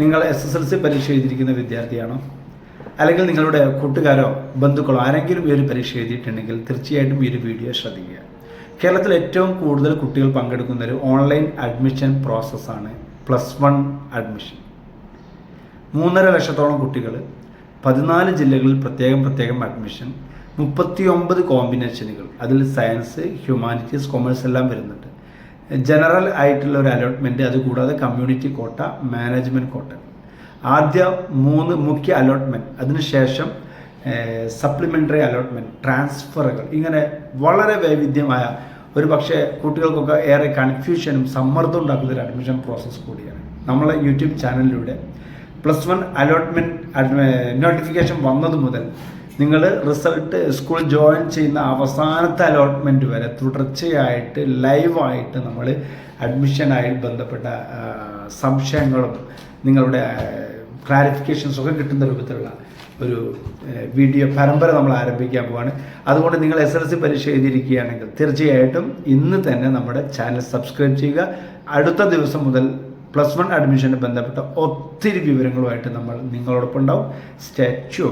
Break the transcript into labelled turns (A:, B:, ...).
A: നിങ്ങൾ S S L C പരീക്ഷ എഴുതിയിരിക്കുന്ന വിദ്യാർത്ഥിയാണോ? അല്ലെങ്കിൽ നിങ്ങളുടെ കൂട്ടുകാരോ ബന്ധുക്കളോ ആരെങ്കിലും ഈ ഒരു പരീക്ഷ എഴുതിയിട്ടുണ്ടെങ്കിൽ തീർച്ചയായിട്ടും ഈ ഒരു വീഡിയോ ശ്രദ്ധിക്കുക. കേരളത്തിൽ ഏറ്റവും കൂടുതൽ കുട്ടികൾ പങ്കെടുക്കുന്ന ഒരു ഓൺലൈൻ അഡ്മിഷൻ പ്രോസസ്സാണ് പ്ലസ് വൺ അഡ്മിഷൻ. മൂന്നര ലക്ഷത്തോളം കുട്ടികൾ പതിനാല് ജില്ലകളിൽ പ്രത്യേകം പ്രത്യേകം അഡ്മിഷൻ മുപ്പത്തി ഒമ്പത് കോമ്പിനേഷനുകൾ അതിൽ സയൻസ് ഹ്യൂമാനിറ്റീസ് കൊമേഴ്സ് എല്ലാം വരുന്നുണ്ട്. ജനറൽ ആയിട്ടുള്ള ഒരു അലോട്ട്മെന്റ് അതുകൂടാതെ കമ്മ്യൂണിറ്റി കോട്ട മാനേജ്മെന്റ് കോട്ട ആദ്യ മൂന്ന് മുഖ്യ അലോട്ട്മെന്റ് അതിനുശേഷം സപ്ലിമെന്ററി അലോട്ട്മെന്റ് ട്രാൻസ്ഫറുകൾ ഇങ്ങനെ വളരെ വൈവിധ്യമായ ഒരു പക്ഷേ കുട്ടികൾക്കൊക്കെ ഏറെ കൺഫ്യൂഷനും സമ്മർദ്ദം ഉണ്ടാക്കുന്ന ഒരു അഡ്മിഷൻ പ്രോസസ്സ് കൂടിയാണ്. നമ്മളെ യൂട്യൂബ് ചാനലിലൂടെ പ്ലസ് വൺ അലോട്ട്മെന്റ് നോട്ടിഫിക്കേഷൻ വന്നത് മുതൽ നിങ്ങൾ റിസൾട്ട് സ്കൂൾ ജോയിൻ ചെയ്യുന്ന അവസാനത്തെ അലോട്ട്മെന്റ് വരെ തുടർച്ചയായിട്ട് ലൈവായിട്ട് നമ്മൾ അഡ്മിഷനായി ബന്ധപ്പെട്ട സംശയങ്ങളും നിങ്ങളുടെ ക്ലാരിഫിക്കേഷൻസ് ഒക്കെ കിട്ടുന്ന രൂപത്തിലുള്ള ഒരു വീഡിയോ പരമ്പര നമ്മൾ ആരംഭിക്കാൻ പോവാണ്. അതുകൊണ്ട് നിങ്ങൾ എസ് എൽ സി പരീക്ഷ എഴുതിയിരിക്കുകയാണെങ്കിൽ തീർച്ചയായിട്ടും ഇന്ന് തന്നെ നമ്മുടെ ചാനൽ സബ്സ്ക്രൈബ് ചെയ്യുക. അടുത്ത ദിവസം മുതൽ പ്ലസ് വൺ അഡ്മിഷന് ബന്ധപ്പെട്ട ഒത്തിരി വിവരങ്ങളുമായിട്ട് നമ്മൾ നിങ്ങളോടൊപ്പം ഉണ്ടാവും. സ്റ്റാച്യു